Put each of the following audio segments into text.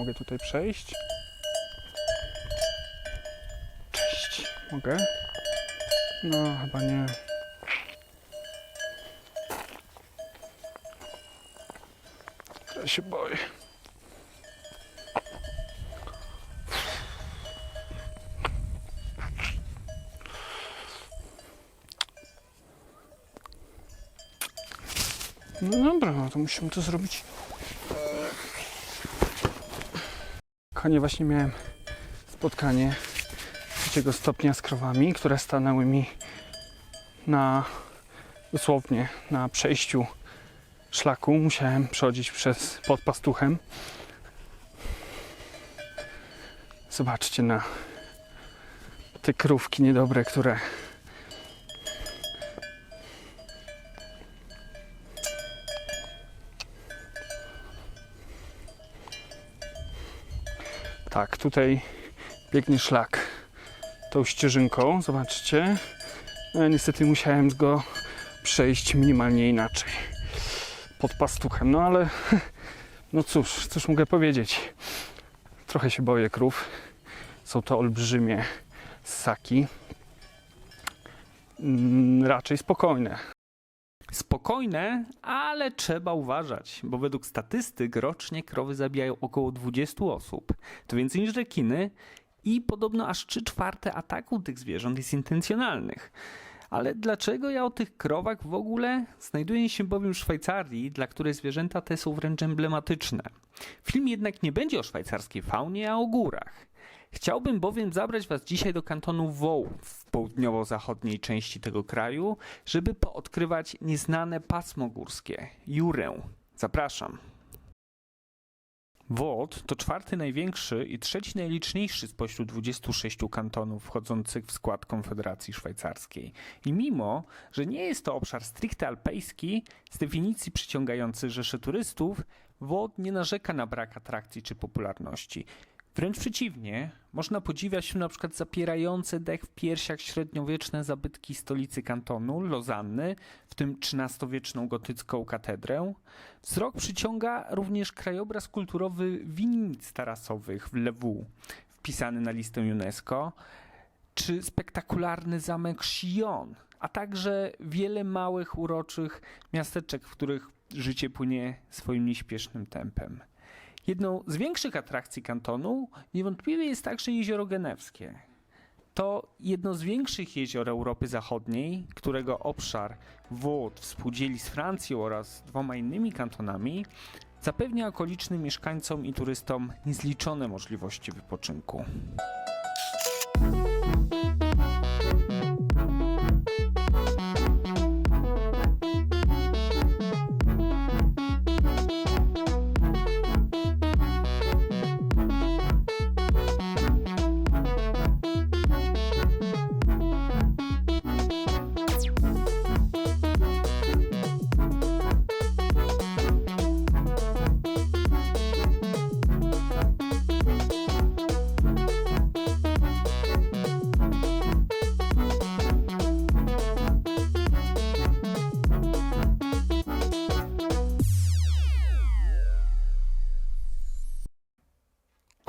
mogę tutaj przejść. Cześć. Mogę? No, chyba nie. Ja się boję. No dobra, no to musimy to zrobić. Konie właśnie miałem spotkanie trzeciego stopnia z krowami, które stanęły mi na dosłownie na przejściu szlaku. Musiałem przechodzić przez pod pastuchem. Zobaczcie na te krówki niedobre, które Tak, tutaj biegnie szlak tą ścieżynką, zobaczcie. No, niestety musiałem go przejść minimalnie inaczej. Pod pastuchem, no ale no cóż, cóż mogę powiedzieć. Trochę się boję krów. Są to olbrzymie ssaki. Mm, raczej spokojne. Spokojne, ale trzeba uważać, bo według statystyk rocznie krowy zabijają około 20 osób. To więcej niż rekiny i podobno aż 3 czwarte ataku tych zwierząt jest intencjonalnych. Ale dlaczego ja o tych krowach w ogóle? Znajduję się bowiem w Szwajcarii, dla której zwierzęta te są wręcz emblematyczne. Film jednak nie będzie o szwajcarskiej faunie, a o górach. Chciałbym bowiem zabrać Was dzisiaj do kantonu Woł w południowo-zachodniej części tego kraju, żeby poodkrywać nieznane pasmo górskie Jurę. Zapraszam. Wołd to czwarty największy i trzeci najliczniejszy spośród 26 kantonów wchodzących w skład Konfederacji Szwajcarskiej. I mimo, że nie jest to obszar stricte alpejski, z definicji przyciągający rzesze turystów, Wołd nie narzeka na brak atrakcji czy popularności. Wręcz przeciwnie, można podziwiać na przykład zapierające dech w piersiach średniowieczne zabytki stolicy kantonu, Lozanny, w tym XIII-wieczną gotycką katedrę. Wzrok przyciąga również krajobraz kulturowy winnic tarasowych w Lewu, wpisany na listę UNESCO, czy spektakularny zamek Chillon, a także wiele małych, uroczych miasteczek, w których życie płynie swoim nieśpiesznym tempem. Jedną z większych atrakcji kantonu niewątpliwie jest także jezioro Genewskie. To jedno z większych jezior Europy Zachodniej, którego obszar wód współdzieli z Francją oraz dwoma innymi kantonami, zapewnia okolicznym mieszkańcom i turystom niezliczone możliwości wypoczynku.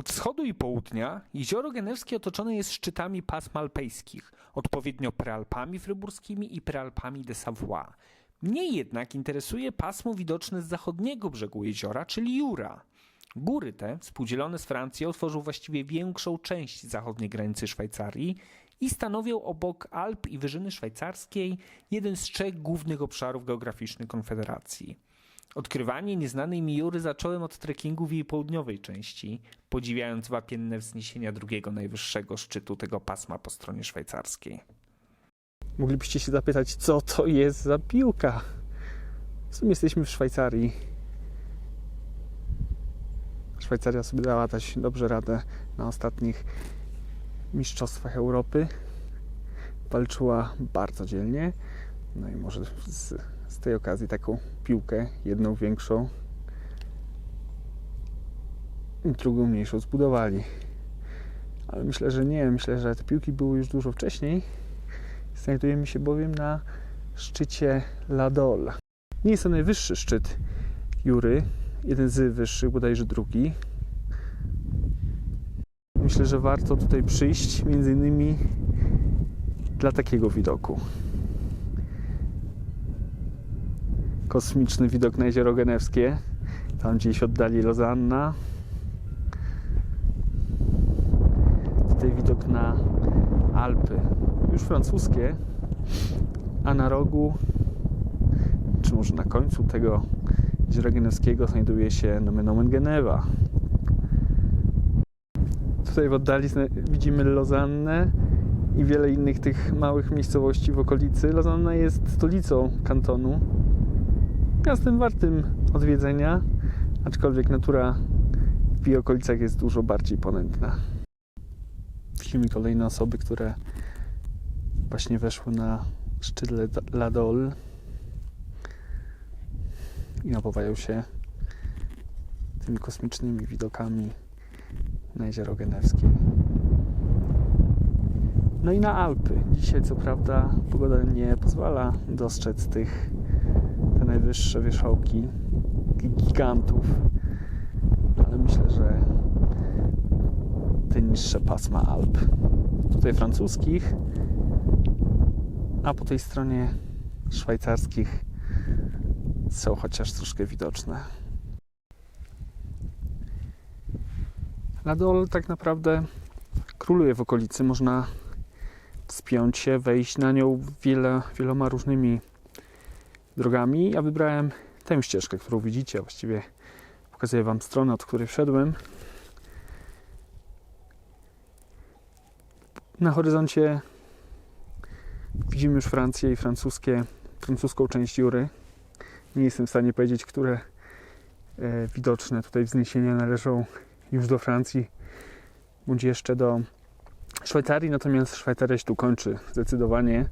Od wschodu i południa jezioro Genewskie otoczone jest szczytami pasm alpejskich, odpowiednio prealpami fryburskimi i prealpami de Savoie. Mnie jednak interesuje pasmo widoczne z zachodniego brzegu jeziora, czyli Jura. Góry te, współdzielone z Francją, tworzą właściwie większą część zachodniej granicy Szwajcarii i stanowią obok Alp i Wyżyny Szwajcarskiej jeden z trzech głównych obszarów geograficznych Konfederacji. Odkrywanie nieznanej mi Jury zacząłem od trekkingu w jej południowej części, podziwiając wapienne wzniesienia drugiego najwyższego szczytu tego pasma po stronie szwajcarskiej. Moglibyście się zapytać, co to jest za piłka? W sumie jesteśmy w Szwajcarii. Szwajcaria sobie dała dać dobrze radę na ostatnich mistrzostwach Europy. Walczyła bardzo dzielnie. No i może z, z tej okazji taką piłkę, jedną większą i drugą mniejszą zbudowali. Ale myślę, że nie. Myślę, że te piłki były już dużo wcześniej. Znajdujemy się bowiem na szczycie Ladol. Nie jest to najwyższy szczyt Jury, jeden z wyższych, bodajże drugi. myślę, że warto tutaj przyjść, między innymi dla takiego widoku. Kosmiczny widok na jezioro Genewskie, tam gdzieś oddali Lozanna. Tutaj widok na Alpy, już francuskie, a na rogu, czy może na końcu tego jeziora Genewskiego znajduje się nomen omen Genewa. Tutaj w oddali widzimy Lozannę i wiele innych tych małych miejscowości w okolicy. Lozanna jest stolicą kantonu, miastem wartym odwiedzenia, aczkolwiek natura w jej okolicach jest dużo bardziej ponętna. Widzimy kolejne osoby, które właśnie weszły na szczyt Le- La Dole i napawają się tymi kosmicznymi widokami na jezioro Genewskie. No i na Alpy. Dzisiaj co prawda pogoda nie pozwala dostrzec tych najwyższe wierzchołki gigantów, ale myślę, że te niższe pasma Alp. Tutaj francuskich, a po tej stronie szwajcarskich są chociaż troszkę widoczne. Ladol tak naprawdę króluje w okolicy. Można wspiąć się, wejść na nią wiele, wieloma różnymi drogami. Ja wybrałem tę ścieżkę, którą widzicie. Właściwie pokazuję Wam stronę, od której wszedłem. Na horyzoncie widzimy już Francję i francuskie, francuską część Jury. Nie jestem w stanie powiedzieć, które e, widoczne tutaj wzniesienia należą już do Francji, bądź jeszcze do Szwajcarii, natomiast Szwajcaria się tu kończy zdecydowanie.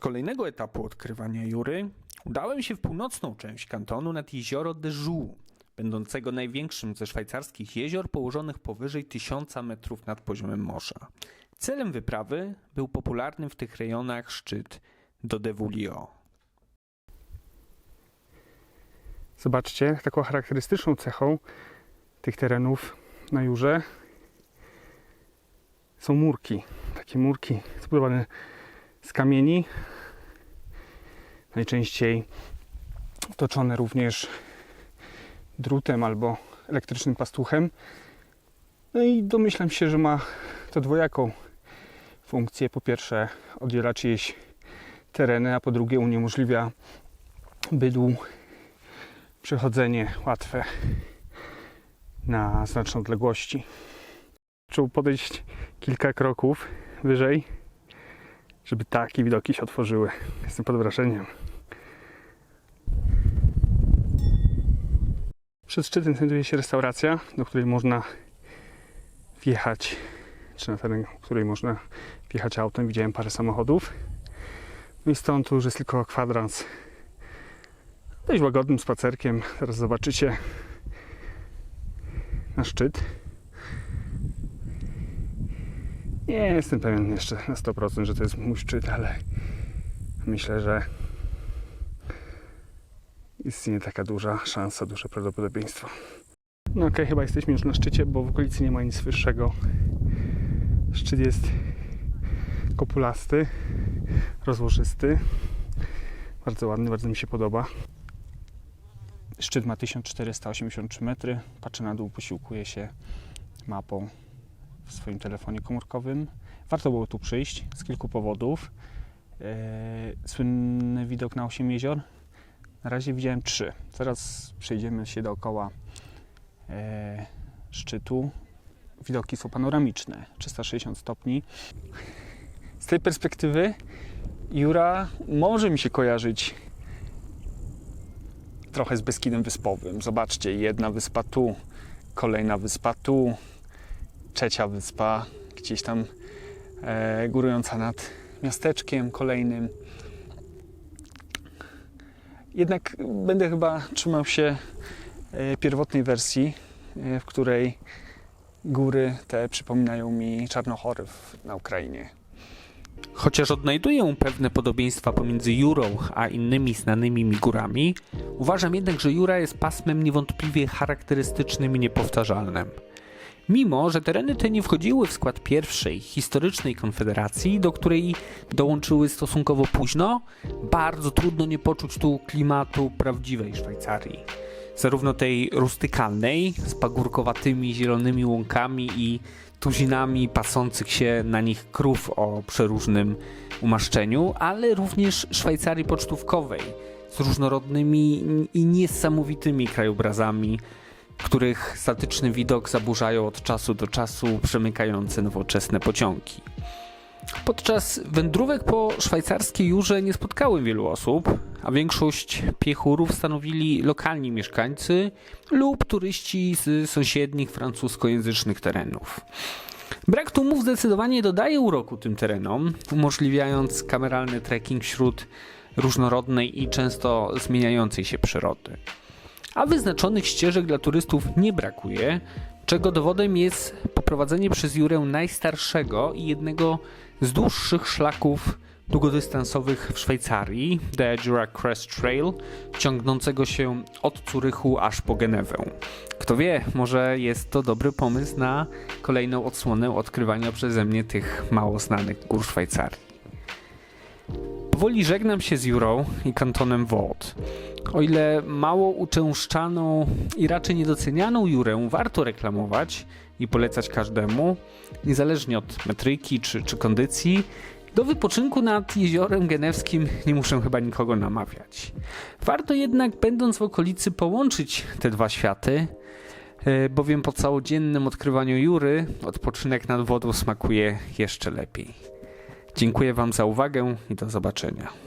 Kolejnego etapu odkrywania Jury udałem się w północną część kantonu nad jezioro de Joux, będącego największym ze szwajcarskich jezior położonych powyżej 1000 metrów nad poziomem morza. Celem wyprawy był popularny w tych rejonach szczyt do Devulio. Zobaczcie, taką charakterystyczną cechą tych terenów na Jurze są murki. Takie murki zbudowane z kamieni, najczęściej otoczone również drutem albo elektrycznym pastuchem. No i domyślam się, że ma to dwojaką funkcję. Po pierwsze oddziela czyjeś tereny, a po drugie uniemożliwia bydłu przechodzenie łatwe na znaczne odległości. Trzeba podejść kilka kroków wyżej, żeby takie widoki się otworzyły. Jestem pod wrażeniem. Przed szczytem znajduje się restauracja, do której można wjechać, czy na teren, której można wjechać autem. Widziałem parę samochodów. No i stąd już jest tylko kwadrans dość łagodnym spacerkiem. Teraz zobaczycie na szczyt. Nie jestem pewien jeszcze na 100%, że to jest mój szczyt, ale myślę, że istnieje taka duża szansa, duże prawdopodobieństwo. No okej, chyba jesteśmy już na szczycie, bo w okolicy nie ma nic wyższego. Szczyt jest kopulasty, rozłożysty. Bardzo ładny, bardzo mi się podoba. Szczyt ma 1483 metry. Patrzę na dół, posiłkuję się mapą w swoim telefonie komórkowym. Warto było tu przyjść z kilku powodów. Eee, słynny widok na 8 jezior. Na razie widziałem trzy. Zaraz przejdziemy się dookoła e, szczytu. Widoki są panoramiczne, 360 stopni. Z tej perspektywy Jura może mi się kojarzyć trochę z Beskidem Wyspowym. Zobaczcie, jedna wyspa tu, kolejna wyspa tu, trzecia wyspa gdzieś tam e, górująca nad miasteczkiem kolejnym. Jednak będę chyba trzymał się e, pierwotnej wersji, e, w której góry te przypominają mi Czarnochory w- na Ukrainie. Chociaż odnajduję pewne podobieństwa pomiędzy Jurą a innymi znanymi mi górami, uważam jednak, że Jura jest pasmem niewątpliwie charakterystycznym i niepowtarzalnym. Mimo, że tereny te nie wchodziły w skład pierwszej historycznej konfederacji, do której dołączyły stosunkowo późno, bardzo trudno nie poczuć tu klimatu prawdziwej Szwajcarii. Zarówno tej rustykalnej, z pagórkowatymi zielonymi łąkami i tuzinami pasących się na nich krów o przeróżnym umaszczeniu, ale również Szwajcarii pocztówkowej z różnorodnymi i niesamowitymi krajobrazami, których statyczny widok zaburzają od czasu do czasu przemykające nowoczesne pociągi. Podczas wędrówek po szwajcarskiej Jurze nie spotkałem wielu osób, a większość piechurów stanowili lokalni mieszkańcy lub turyści z sąsiednich francuskojęzycznych terenów. Brak tłumów zdecydowanie dodaje uroku tym terenom, umożliwiając kameralny trekking wśród różnorodnej i często zmieniającej się przyrody. A wyznaczonych ścieżek dla turystów nie brakuje, czego dowodem jest poprowadzenie przez Jurę najstarszego i jednego z dłuższych szlaków długodystansowych w Szwajcarii, The Jura Crest Trail, ciągnącego się od Curychu aż po Genewę. Kto wie, może jest to dobry pomysł na kolejną odsłonę odkrywania przeze mnie tych mało znanych gór Szwajcarii. Powoli żegnam się z Jurą i kantonem Vaud. O ile mało uczęszczaną i raczej niedocenianą Jurę warto reklamować i polecać każdemu, niezależnie od metryki czy, czy kondycji, do wypoczynku nad jeziorem genewskim nie muszę chyba nikogo namawiać. Warto jednak, będąc w okolicy, połączyć te dwa światy, e, bowiem po całodziennym odkrywaniu Jury odpoczynek nad wodą smakuje jeszcze lepiej. Dziękuję Wam za uwagę i do zobaczenia.